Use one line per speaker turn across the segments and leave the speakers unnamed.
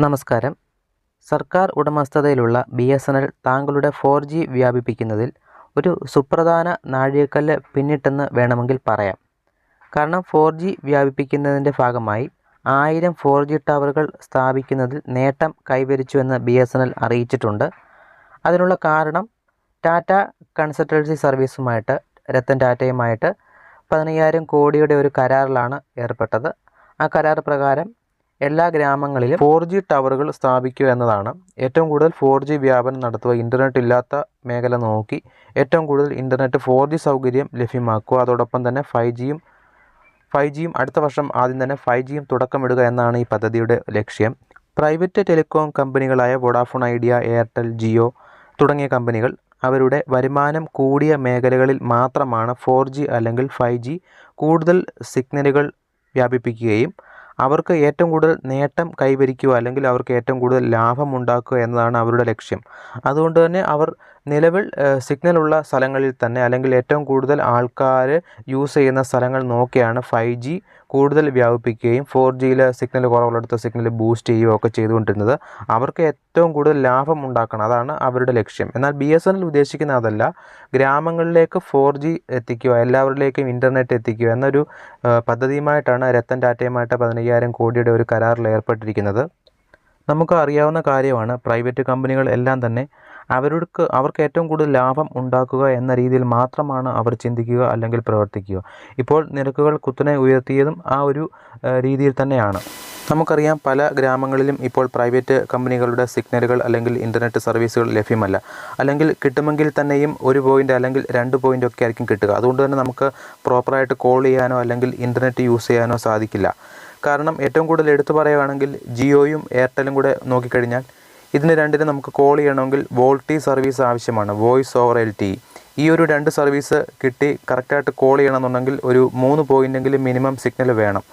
നമസ്കാരം. സർക്കാർ ഉടമസ്ഥതയിലുള്ള ബി എസ് എൻ എൽ താങ്കളുടെ ഫോർ ജി വ്യാപിപ്പിക്കുന്നതിൽ ഒരു സുപ്രധാന നാഴികക്കല്ല് പിന്നിട്ടെന്ന് വേണമെങ്കിൽ പറയാം. കാരണം ഫോർ ജി വ്യാപിപ്പിക്കുന്നതിന്റെ ഭാഗമായി ആയിരം ഫോർ ജി ടവറുകൾ സ്ഥാപിക്കുന്നതിൽ നേട്ടം കൈവരിച്ചുവെന്ന് ബി എസ് എൻ എൽ അറിയിച്ചിട്ടുണ്ട്. അതിനുള്ള കാരണം ടാറ്റ കൺസൾട്ടൻസി സർവീസുമായിട്ട് രത്തൻ ടാറ്റയുമായിട്ട് പതിനയ്യായിരം കോടിയുടെ ഒരു കരാറിലാണ് ഏർപ്പെട്ടത്. ആ കരാർ പ്രകാരം എല്ലാ ഗ്രാമങ്ങളിലും ഫോർ ജി ടവറുകൾ സ്ഥാപിക്കുക എന്നതാണ്. ഏറ്റവും കൂടുതൽ ഫോർ ജി വ്യാപനം നടത്തുക ഇന്റർനെറ്റ് ഇല്ലാത്ത മേഖല നോക്കി ഏറ്റവും കൂടുതൽ ഇന്റർനെറ്റ് ഫോർ ജി സൗകര്യം ലഭ്യമാക്കുക. അതോടൊപ്പം തന്നെ ഫൈവ് ജിയും ഫൈവ് ജിയും അടുത്ത വർഷം ആദ്യം തന്നെ ഫൈവ് ജിയും തുടക്കമിടുക എന്നാണ് ഈ പദ്ധതിയുടെ ലക്ഷ്യം. പ്രൈവറ്റ് ടെലികോം കമ്പനികളായ വോഡാഫോൺ ഐഡിയ എയർടെൽ ജിയോ തുടങ്ങിയ കമ്പനികൾ അവരുടെ വരുമാനം കൂടിയ മേഖലകളിൽ മാത്രമാണ് ഫോർ അല്ലെങ്കിൽ ഫൈവ് കൂടുതൽ സിഗ്നലുകൾ വ്യാപിപ്പിക്കുകയും അവർക്ക് ഏറ്റവും കൂടുതൽ നേട്ടം കൈവരിക്കുക അല്ലെങ്കിൽ അവർക്ക് ഏറ്റവും കൂടുതൽ ലാഭം ഉണ്ടാക്കുക എന്നതാണ് അവരുടെ ലക്ഷ്യം. അതുകൊണ്ട് തന്നെ അവർ നിലവിൽ സിഗ്നലുള്ള സ്ഥലങ്ങളിൽ തന്നെ അല്ലെങ്കിൽ ഏറ്റവും കൂടുതൽ ആൾക്കാർ യൂസ് ചെയ്യുന്ന സ്ഥലങ്ങൾ നോക്കിയാണ് ഫൈവ് ജി കൂടുതൽ വ്യാപിപ്പിക്കുകയും ഫോർ ജിയിൽ സിഗ്നൽ കുറവുള്ളിടത്ത് സിഗ്നൽ ബൂസ്റ്റ് ചെയ്യുകയും ഒക്കെ ചെയ്തുകൊണ്ടിരുന്നത്. അവർക്ക് ഏറ്റവും കൂടുതൽ ലാഭം ഉണ്ടാക്കണം. അതാണ് അവരുടെ ലക്ഷ്യം. എന്നാൽ ബി എസ് എൻ എൽ ഉദ്ദേശിക്കുന്ന അതല്ല. ഗ്രാമങ്ങളിലേക്ക് ഫോർ ജി എത്തിക്കുക എല്ലാവരിലേക്കും ഇന്റർനെറ്റ് എത്തിക്കുക എന്നൊരു പദ്ധതിയുമായിട്ടാണ് രത്തൻ ടാറ്റയുമായിട്ട് പതിനയ്യായിരം കോടിയുടെ ഒരു കരാറിൽ ഏർപ്പെട്ടിരിക്കുന്നത്. നമുക്ക് അറിയാവുന്ന കാര്യമാണ്. പ്രൈവറ്റ് കമ്പനികൾ എല്ലാം തന്നെ അവർക്ക് അവർക്ക് ഏറ്റവും കൂടുതൽ ലാഭം ഉണ്ടാക്കുക എന്ന രീതിയിൽ മാത്രമാണ് അവർ ചിന്തിക്കുക അല്ലെങ്കിൽ പ്രവർത്തിക്കുക. ഇപ്പോൾ നിരക്കുകൾ കുത്തനെ ഉയർത്തിയതും ആ ഒരു രീതിയിൽ തന്നെയാണ്. നമുക്കറിയാം പല ഗ്രാമങ്ങളിലും ഇപ്പോൾ പ്രൈവറ്റ് കമ്പനികളുടെ സിഗ്നലുകൾ അല്ലെങ്കിൽ ഇന്റർനെറ്റ് സർവീസുകൾ ലഭ്യമല്ല. അല്ലെങ്കിൽ കിട്ടുമെങ്കിൽ തന്നെയും ഒരു പോയിന്റ് അല്ലെങ്കിൽ രണ്ട് പോയിന്റ് ഒക്കെ ആയിരിക്കും കിട്ടുക. അതുകൊണ്ട് തന്നെ നമുക്ക് പ്രോപ്പറായിട്ട് കോൾ ചെയ്യാനോ അല്ലെങ്കിൽ ഇന്റർനെറ്റ് യൂസ് ചെയ്യാനോ സാധിക്കില്ല. കാരണം ഏറ്റവും കൂടുതൽ എടുത്തു പറയുകയാണെങ്കിൽ ജിയോയും എയർടെലും കൂടെ നോക്കിക്കഴിഞ്ഞാൽ ഇതിന് രണ്ടിനും നമുക്ക് കോൾ ചെയ്യണമെങ്കിൽ വോൾട്ടി സർവീസ് ആവശ്യമാണ് വോയിസ് ഓവർ എൽ ടി ഈ ഒരു രണ്ട് സർവീസ് കിട്ടി കറക്റ്റായിട്ട് കോൾ ചെയ്യണമെന്നുണ്ടെങ്കിൽ ഒരു മൂന്ന് പോയിന്റെങ്കിലും മിനിമം സിഗ്നൽ വേണം.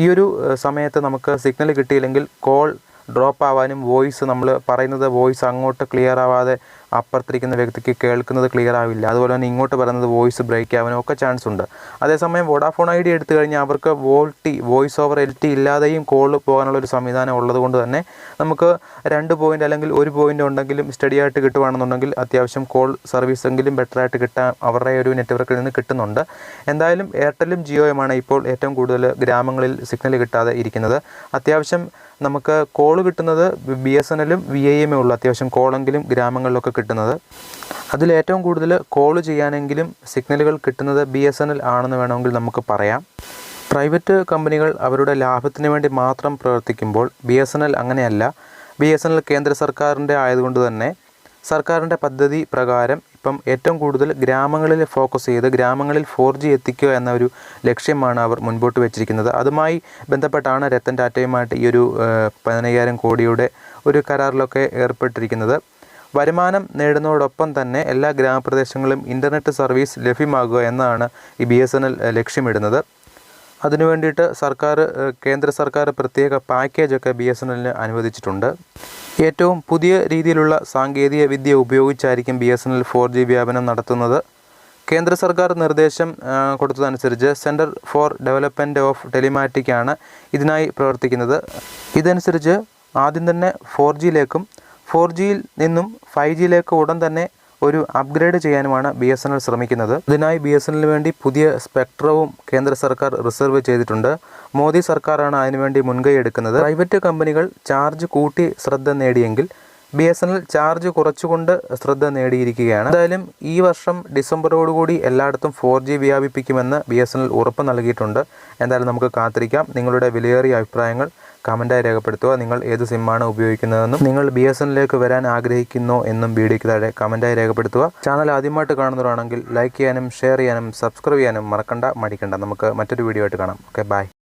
ഈ ഒരു സമയത്ത് നമുക്ക് സിഗ്നൽ കിട്ടിയില്ലെങ്കിൽ കോൾ ഡ്രോപ്പ് ആവാനും വോയിസ് നമ്മൾ പറയുന്നത് വോയിസ് അങ്ങോട്ട് ക്ലിയർ ആവാതെ അപ്പുറത്തിരിക്കുന്ന വ്യക്തിക്ക് കേൾക്കുന്നത് ക്ലിയർ ആവില്ല. അതുപോലെ തന്നെ ഇങ്ങോട്ട് പറയുന്നത് വോയിസ് ബ്രേക്ക് ആവാനും ഒക്കെ ചാൻസ് ഉണ്ട്. അതേസമയം വോഡാഫോൺ ഐ ഡി എടുത്തു കഴിഞ്ഞാൽ അവർക്ക് VoLTE voice over L T ഇല്ലാതെയും കോൾ പോകാനുള്ള ഒരു സംവിധാനം ഉള്ളതുകൊണ്ട് തന്നെ നമുക്ക് രണ്ട് പോയിന്റ് അല്ലെങ്കിൽ ഒരു പോയിന്റ് ഉണ്ടെങ്കിലും സ്റ്റഡി ആയിട്ട് കിട്ടുവാണെന്നുണ്ടെങ്കിൽ അത്യാവശ്യം കോൾ സർവീസ് എങ്കിലും ബെറ്റർ ആയിട്ട് കിട്ടാൻ അവരുടെ ഒരു നെറ്റ്വർക്കിൽ നിന്ന് കിട്ടുന്നുണ്ട്. എന്തായാലും എയർടെലും ജിയോയുമാണ് ഇപ്പോൾ ഏറ്റവും കൂടുതൽ ഗ്രാമങ്ങളിൽ സിഗ്നൽ കിട്ടാതെ ഇരിക്കുന്നത്. അത്യാവശ്യം നമുക്ക് കോൾ കിട്ടുന്നത് ബി എസ് എൻ എല്ലും വി ഐ എമ്മേ ഉള്ളൂ. അത്യാവശ്യം കോളെങ്കിലും ഗ്രാമങ്ങളിലൊക്കെ കിട്ടുന്നത്. അതിലേറ്റവും കൂടുതൽ കോൾ ചെയ്യാനെങ്കിലും സിഗ്നലുകൾ കിട്ടുന്നത് ബി എസ് എൻ എൽ ആണെന്ന് വേണമെങ്കിൽ നമുക്ക് പറയാം. പ്രൈവറ്റ് കമ്പനികൾ അവരുടെ ലാഭത്തിന് വേണ്ടി മാത്രം പ്രവർത്തിക്കുമ്പോൾ ബി എസ് എൻ എൽ അങ്ങനെയല്ല. ബി എസ് എൻ എൽ കേന്ദ്ര സർക്കാരിന്റെ ആയതുകൊണ്ട് തന്നെ സർക്കാരിന്റെ പദ്ധതി പ്രകാരം ഇപ്പം ഏറ്റവും കൂടുതൽ ഗ്രാമങ്ങളിൽ ഫോക്കസ് ചെയ്ത് ഗ്രാമങ്ങളിൽ ഫോർ ജി എത്തിക്കുക എന്ന ഒരു ലക്ഷ്യമാണ് അവർ മുൻപോട്ട് വെച്ചിരിക്കുന്നത്. അതുമായി ബന്ധപ്പെട്ടാണ് രത്തൻ ടാറ്റയുമായിട്ട് ഈ ഒരു പതിനയ്യായിരം കോടിയുടെ ഒരു കരാറിലൊക്കെ ഏർപ്പെട്ടിരിക്കുന്നത്. വരുമാനം നേടുന്നതോടൊപ്പം തന്നെ എല്ലാ ഗ്രാമപ്രദേശങ്ങളിലും ഇന്റർനെറ്റ് സർവീസ് ലഭ്യമാകുക എന്നാണ് ഈ ബി ലക്ഷ്യമിടുന്നത്. അതിനു വേണ്ടിയിട്ട് സർക്കാർ കേന്ദ്ര സർക്കാർ പ്രത്യേക പാക്കേജൊക്കെ ബി എസ് എൻ എല്ലിന് അനുവദിച്ചിട്ടുണ്ട്. ഏറ്റവും പുതിയ രീതിയിലുള്ള സാങ്കേതിക വിദ്യ ഉപയോഗിച്ചായിരിക്കും B S N L four G വ്യാപനം നടത്തുന്നത്. കേന്ദ്ര സർക്കാർ നിർദ്ദേശം കൊടുത്തതനുസരിച്ച് സെന്റർ ഫോർ ഡെവലപ്മെന്റ് ഓഫ് ടെലിമാറ്റിക്കാണ് ഇതിനായി പ്രവർത്തിക്കുന്നത്. ഇതനുസരിച്ച് ആദ്യം തന്നെ ഫോർ ജിയിലേക്കും ഫോർ ജിയിൽ നിന്നും ഫൈവ് ജിയിലേക്ക് ഉടൻ തന്നെ ഒരു അപ്ഗ്രേഡ് ചെയ്യാനുമാണ് ബി എസ് എൻ എൽ ശ്രമിക്കുന്നത്. ഇതിനായി ബി എസ് എൻ വേണ്ടി പുതിയ സ്പെക്ട്രവും കേന്ദ്ര സർക്കാർ റിസർവ് ചെയ്തിട്ടുണ്ട്. മോദി സർക്കാരാണ് അതിനുവേണ്ടി മുൻകൈ എടുക്കുന്നത്. പ്രൈവറ്റ് കമ്പനികൾ ചാർജ് കൂട്ടി ശ്രദ്ധ നേടിയെങ്കിൽ B S N L charge കുറച്ചുകൊണ്ട് ശ്രദ്ധ നേടിയിരിക്കുകയാണ്. എന്തായാലും ഈ വർഷം ഡിസംബറോടുകൂടി എല്ലായിടത്തും ഫോർ ജി വ്യാപിപ്പിക്കുമെന്ന് ബി എസ് എൻ എൽ ഉറപ്പ് നൽകിയിട്ടുണ്ട്. എന്തായാലും നമുക്ക് കാത്തിരിക്കാം. നിങ്ങളുടെ വിലയേറിയ അഭിപ്രായങ്ങൾ കമന്റായി രേഖപ്പെടുത്തുക. നിങ്ങൾ ഏത് സിമ്മാണ് ഉപയോഗിക്കുന്നതെന്നും നിങ്ങൾ ബി എസ് എന്നിലേക്ക് വരാൻ ആഗ്രഹിക്കുന്നു എന്നും വീഡിയോയ്ക്ക് താഴെ കമന്റായി രേഖപ്പെടുത്തുക. ചാനൽ ആദ്യമായിട്ട് കാണുന്നവരാണെങ്കിൽ ലൈക്ക് ചെയ്യാനും ഷെയർ ചെയ്യാനും സബ്സ്ക്രൈബ് ചെയ്യാനും മറക്കണ്ട മടിക്കണ്ട. നമുക്ക് മറ്റൊരു വീഡിയോ ആയിട്ട് കാണാം. Okay bye